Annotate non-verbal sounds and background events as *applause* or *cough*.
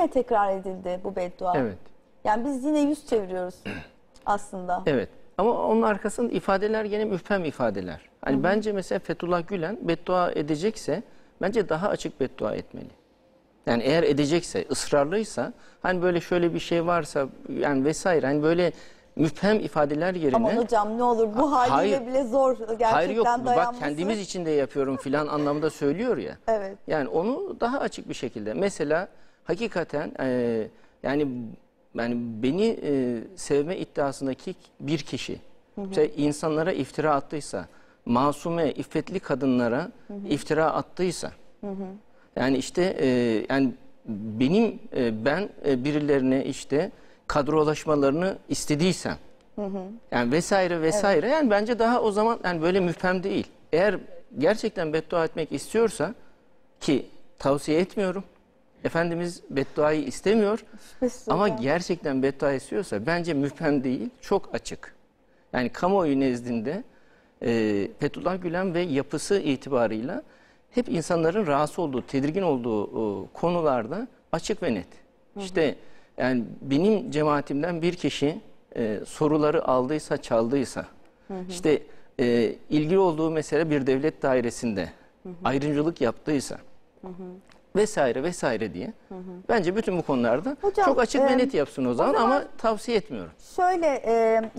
Yine tekrar edildi bu beddua. Evet. Yani biz yine yüz çeviriyoruz *clears throat* aslında. Evet. Ama onun arkasında ifadeler gene müphem ifadeler. Hani bence mesela Fethullah Gülen beddua edecekse bence daha açık beddua etmeli. Yani eğer edecekse, ısrarlıysa hani böyle şöyle bir şey varsa yani vesaire hani böyle müphem ifadeler yerine Aman hocam ne olur bu haliyle Hayır. bile zor gerçekten hayır yok dayanması. bak kendimiz için de yapıyorum filan anlamda söylüyor ya. Evet. Yani onu daha açık bir şekilde. Mesela hakikaten e, yani yani beni e, sevme iddiasındaki bir kişi mesela insanlara iftira attıysa, masume, iffetli kadınlara iftira attıysa, yani işte e, yani benim e, ben e, birilerine işte kadrolaşmalarını istediysem, yani vesaire vesaire yani bence daha o zaman yani böyle müphem değil. Eğer gerçekten beddua etmek istiyorsa ki tavsiye etmiyorum. Efendimiz bedduayı istemiyor. Ama gerçekten beddua istiyorsa bence müphem değil, çok açık. Yani kamuoyu nezdinde e, Fethullah Gülen ve yapısı itibarıyla hep insanların rahatsız olduğu, tedirgin olduğu e, konularda açık ve net. İşte yani benim cemaatimden bir kişi e, soruları aldıysa, çaldıysa, işte e, ilgili olduğu mesela bir devlet dairesinde ayrımcılık yaptıysa, vesaire vesaire diye. Bence bütün bu konularda Hocam, çok açık e, ve net yapsın o zaman, zaman- ama tavsiye etmiyorum. Şöyle e,